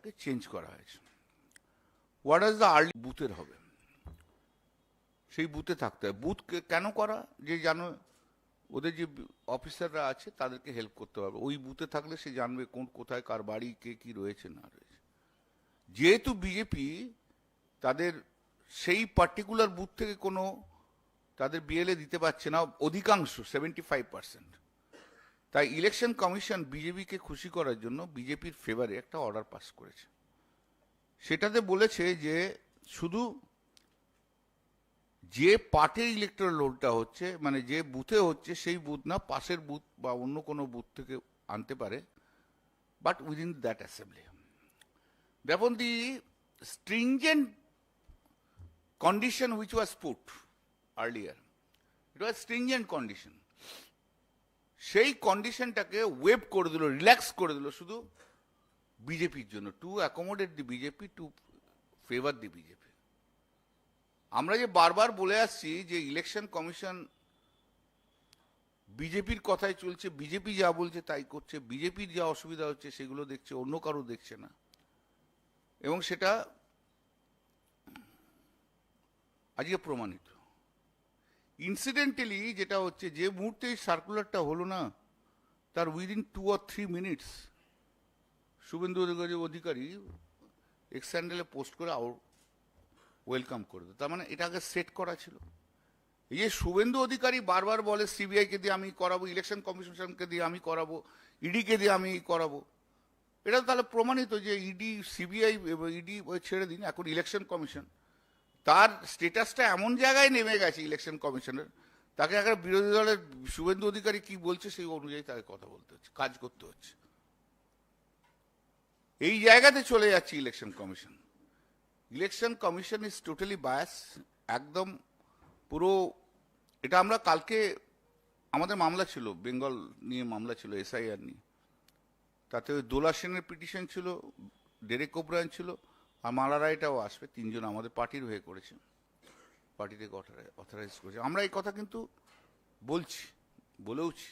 সিস্টেমটাকে চেঞ্জ করা হয়েছে। হোয়াট ইজ দ্য আর্লি বুথের হবে। সেই বুথে থাকতে হয় বুথ কেন করা? যে জানো, ওদের যে অফিসাররা আছে, তাদেরকে হেল্প করতে হবে। ওই বুথে থাকলে সে জানবে কোন, কোথায়, কার বাড়ি, কে কি রয়েছে, না রয়েছে। যেহেতু বিজেপি তাদের সেই পার্টিকুলার বুথ থেকে কোনো তাদের বিএলএ দিতে পারছে না। অধিকাংশ সেভেন্টি ফাইভ পার্সেন্ট তাই ইলেকশন কমিশন বিজেপিকে খুশি করার জন্য বিজেপির ফেভারে একটা অর্ডার পাস করেছে। সেটাতে বলেছে যে শুধু যে পার্টির ইলেকট্রাল রোলটা হচ্ছে মানে যে বুথে হচ্ছে, সেই বুথ না, পাশের বুথ বা অন্য কোনো বুথ থেকে আনতে পারে বাট উইদিন দ্যাট অ্যাসেম্বলি দেখুন দি, stringent condition which was put earlier, it was stringent condition সেই কন্ডিশনটাকে ওয়েব করে দিল রিল্যাক্স করে দিল শুধু বিজেপির জন্য। To accommodate the BJP to favour the BJP আমরা যে বারবার বলে আসছি যে ইলেকশন কমিশন বিজেপির কথাই চলছে বিজেপি যা বলছে তাই করছে বিজেপির যা অসুবিধা হচ্ছে সেগুলো দেখছে, অন্য কারও দেখছে না। এবং সেটা আজকে প্রমাণিত। ইনসিডেন্টালি যেটা হচ্ছে, যে মুহূর্তে সার্কুলারটা হলো না, তার within two or three minutes Suvendu Adhikari Adhikari X post করে আউট ওয়েলকাম করে দিল তার মানে এটা আগে সেট করা ছিল। এই যে শুভেন্দু অধিকারী বারবার বলে সিবিআইকে দিয়ে আমি করাবো ইলেকশন কমিশনকে দিয়ে আমি করাবো ইডিকে দিয়ে আমি করাবো, এটা তাহলে প্রমাণিত যে ইডি সিবিআই ইডি ছেড়ে দিন, এখন ইলেকশন কমিশন তার স্টেটাসটা এমন জায়গায় নেমে গেছে ইলেকশন কমিশনের, তাকে একটা বিরোধী দলের শুভেন্দু অধিকারী কি বলছে সেই অনুযায়ী তাকে কথা বলতে হচ্ছে, কাজ করতে হচ্ছে। এই জায়গাতে চলে যাচ্ছে election commission. Election commission is totally bias একদম পুরো, এটা আমরা কালকে, আমাদের মামলা ছিল, বেঙ্গল নিয়ে মামলা ছিল, এসআইআর নিয়ে। তাতে ওই দোলা সেনের পিটিশন ছিল, ডেরেক ওব্রায়ন ছিল আর মালা রায়টাও আসবে, তিনজন আমাদের পার্টির হয়ে করেছে। পার্টি থেকে অথরাইজ করেছে। আমরা এই কথা কিন্তু বলছি, বলেওছি।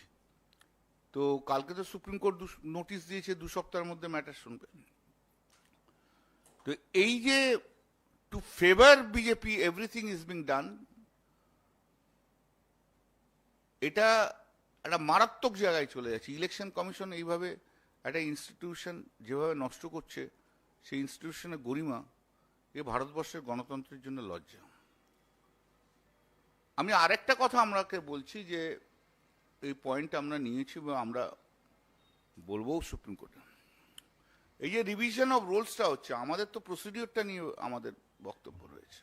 তো কালকে তো সুপ্রিম কোর্ট নোটিশ দিয়েছে, দু সপ্তাহের মধ্যে ম্যাটার শুনবে। তো এই যে to favour BJP everything is being done এটা একটা মারাত্মক জায়গায় চলে যাচ্ছে। ইলেকশন কমিশন এইভাবে একটা ইনস্টিটিউশন যেভাবে নষ্ট করছে সেই ইনস্টিটিউশনের গরিমা এ ভারতবর্ষের গণতন্ত্রের জন্য লজ্জা। আমি আরেকটা কথা আমরাকে বলছি যে, এই পয়েন্ট আমরা নিয়েছি বা আমরা বলব সুপ্রিম কোর্টে। এই যে রিভিশন অফ রোলসটা হচ্ছে, আমাদের তো প্রসিডিওরটা নিয়ে আমাদের বক্তব্য রয়েছে।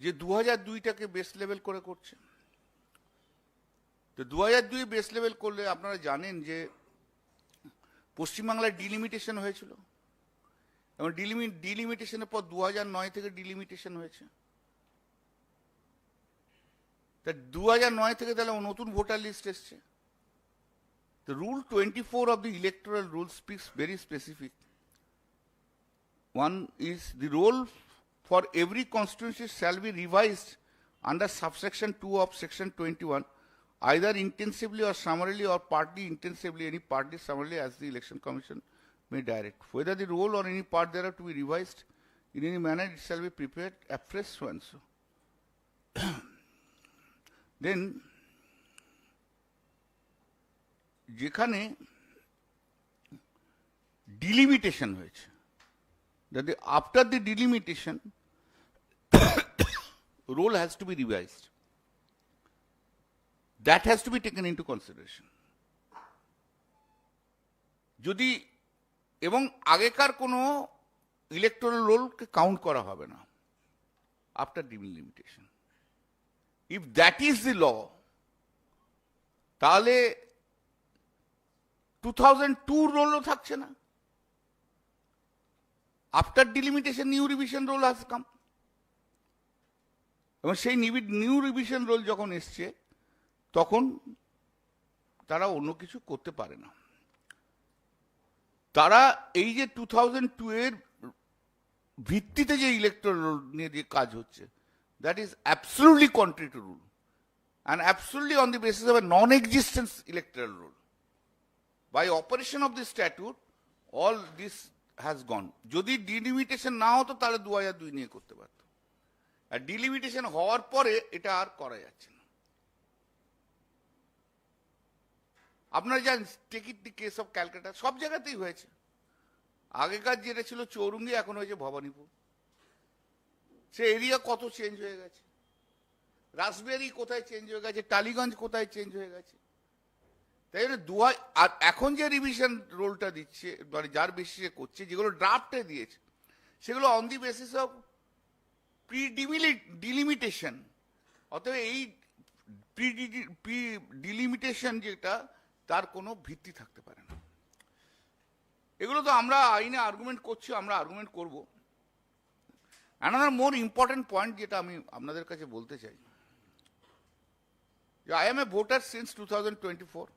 যে দু হাজার দুইটাকে বেস লেভেল করে করছে। তো দু হাজার দুই বেস লেভেল করলে আপনারা জানেন যে, পশ্চিমবাংলায় ডিলিমিটেশন হয়েছিল। এবং ডিলিমি ডিলিমিটেশনের পর দু নয় থেকে ডিলিমিটেশন হয়েছে তা দু নয় থেকে তাহলে নতুন ভোটার লিস্ট এসছে The rule 24 of the electoral rule speaks very specific. One is the role for every constituency shall be revised under subsection 2 of section 21, either intensively or summarily or partly intensively, any partly summarily as the election commission may direct. Whether the role or any part thereof to be revised in any manner, it shall be prepared afresh so and so. then যেখানে delimitation হয়েছে that the, after the delimitation role has to be revised that has to be taken into consideration যদি এবং আগেকার কোনো electoral রোলকে count করা হবে না after delimitation if that is the law তাহলে টু থাউজেন্ড টু রোলও থাকছে না। After delimitation new revision roll has come এবং সেই নিউ রিভিশন রোল যখন এসছে, তখন তারা অন্য কিছু করতে পারে না। তারা এই যে টু থাউজেন্ড টু এর ভিত্তিতে যে ইলেকট্রাল রোল নিয়ে যে কাজ হচ্ছে that is absolutely contrary to rule and absolutely on the basis of a non existence electoral roll by operation of this statute, all this has gone যদি delimitation না হতো তাহলে দু হাজার দুই নিয়ে করতে পারতো। আর ডিলিমিটেশন হওয়ার পরে এটা আর করা যাচ্ছে না। আপনারা জানেন take it the case of Calcutta সব জায়গাতেই হয়েছে। আগেকার যেটা ছিল চৌরঙ্গি, এখন হয়েছে ভবানীপুর। সে এরিয়া কত চেঞ্জ হয়ে গেছে। রাসবেরি কোথায় চেঞ্জ হয়ে গেছে, টালিগঞ্জ কোথায় চেঞ্জ হয়ে গেছে। তাই জন্য দু হাজার আর এখন যে রিভিশন রোলটা দিচ্ছে মানে যার বেসিসে করছে, যেগুলো ড্রাফটে দিয়েছে, সেগুলো on the basis of pre delimitation অতএব এই প্রি ডিলিমিটেশন যেটা তার কোনো ভিত্তি থাকতে পারে না এগুলো তো আমরা আইনে আর্গুমেন্ট করছি, আমরা আর্গুমেন্ট করব অ্যানাদার মোর ইম্পর্টেন্ট পয়েন্ট যেটা আমি আপনাদের কাছে বলতে চাই I am a voter since 2024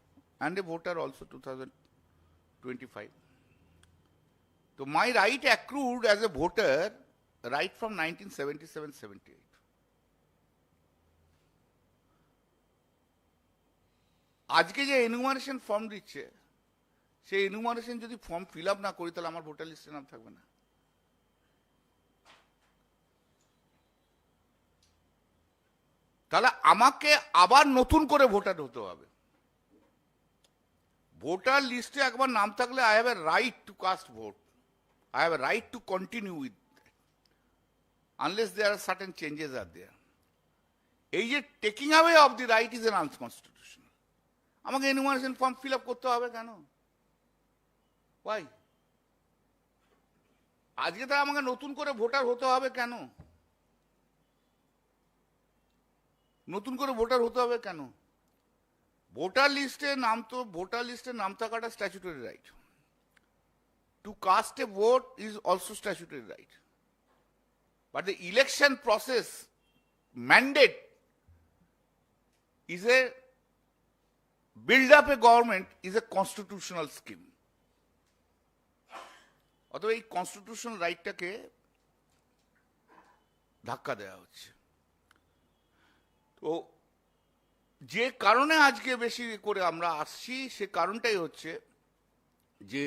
and a voter also 2025. So my right accrued as a voter right from 1977-78. আজকে যে এনুমারেশন ফর্ম দিচ্ছে, সেই এনুমারেশন যদি ফর্ম ফিল না করি, তাহলে আমার ভোটার লিস্টে নাম থাকবে না। তাহলে আমাকে আবার নতুন করে ভোটার হতে হবে। ভোটার লিস্টে একবার নাম থাকলে I have a right to cast vote I have a right to continue with unless there are certain changes are there এই যে taking away of the right is an unconstitutional আমাকে enumeration form fill করতে হবে কেন? Y আজকে তো আমাকে নতুন করে ভোটার হতে হবে কেন? নতুন করে ভোটার হতে হবে কেন? ভোটার লিস্টে নাম তো ভোটার লিস্টে নাম থাকাটা statutory right to cast a vote is also statutory right but the election process mandate is a build up a government is a constitutional scheme. অথবা এই কনস্টিটিউশনাল রাইটটাকে ধাক্কা দেওয়া হচ্ছে। তো যে কারণে আজকে বেশি করে আমরা আসছি, সে কারণটাই হচ্ছে যে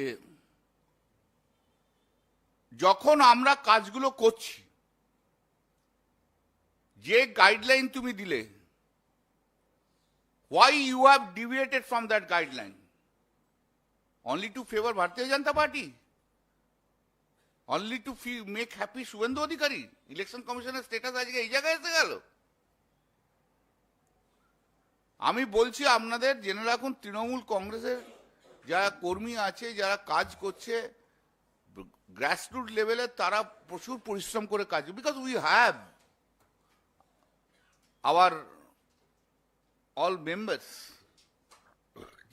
যখন আমরা কাজগুলো করছি, যে গাইডলাইন তুমি দিলে why you have deviated from that guideline? Only to favor Bharatiya Janata Party? Only to make happy Suvendu Adhikari? Election Commissioner status আজকে এই জায়গায় এসে গেল আমি বলছি আপনাদের জেনে রাখুন তৃণমূল কংগ্রেসের যারা কর্মী আছে যারা কাজ করছে গ্রাসরুট লেভেলে তারা প্রচুর পরিশ্রম করে কাজ because we have our all members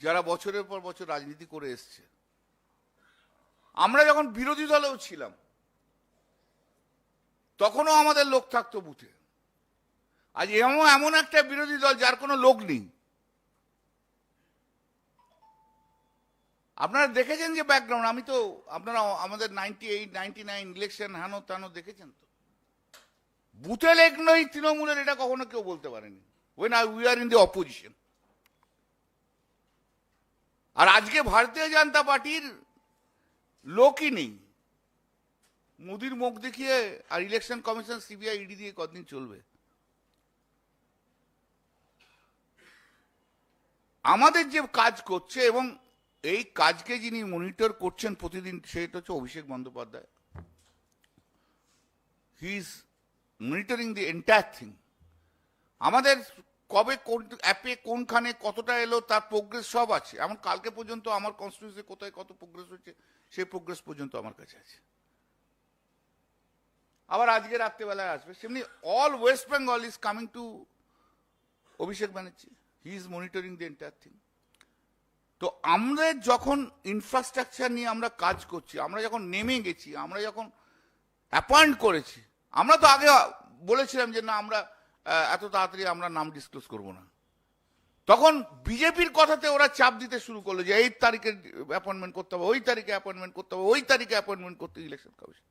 যারা বছরের পর বছর রাজনীতি করে এসছে। আমরা যখন বিরোধী দলেও ছিলাম, তখনও আমাদের লোক থাকতো বুথে। আজ এমন এমন একটা বিরোধী দল যার কোনো লোক নেই। আপনারা দেখেছেন যে ব্যাকগ্রাউন্ড আমি তো, আপনারা আমাদের ninety eight ninety nine election হেন তেন দেখেছেন তো? বুথে লেগ নই তৃণমূলের এটা কখনো কেউ বলতে পারেনি। When I, we are in the opposition. আর আজকে ভারতীয় জনতা পার্টির লোকই নেই। মোদির মুখ দেখিয়ে আর ইলেকশন কমিশন সিবিআই ইডি দিয়ে কতদিন চলবে? আমাদের যে কাজ করছে এবং এই কাজকে যিনি মনিটর করছেন প্রতিদিন সেটা হচ্ছে Abhishek Bandyopadhyay. He is monitoring the entire thing আমাদের কবে কোন অ্যাপে কোনখানে কতটা এলো, তার প্রোগ্রেস সব আছে। এমন কালকে পর্যন্ত আমার কনস্টিটিউন্সি কোথায় কত প্রোগ্রেস হচ্ছে, সেই প্রোগ্রেস পর্যন্ত আমার কাছে আছে। আবার আজকে রাত্রেবেলায় আসবে। সেমনি all West Bengal is coming to Abhishek Banerjee he is monitoring the entire thing তো আমরা যখন ইনফ্রাস্ট্রাকচার নিয়ে আমরা কাজ করছি, আমরা যখন নেমে গেছি, আমরা যখন অ্যাপয়েন্ট করেছি, আমরা তো আগে বলেছিলাম যে না, আমরা এত তাড়াতাড়ি আমরা নাম ডিসক্লোজ করব না। তখন বিজেপির কথাতে ওরা চাপ দিতে শুরু করল যে এই তারিখে অ্যাপয়েন্টমেন্ট করতে হবে, ওই তারিখে অ্যাপয়েন্টমেন্ট করতে হবে, ওই তারিখে অ্যাপয়েন্টমেন্ট করতে ইলেকশন কমিশন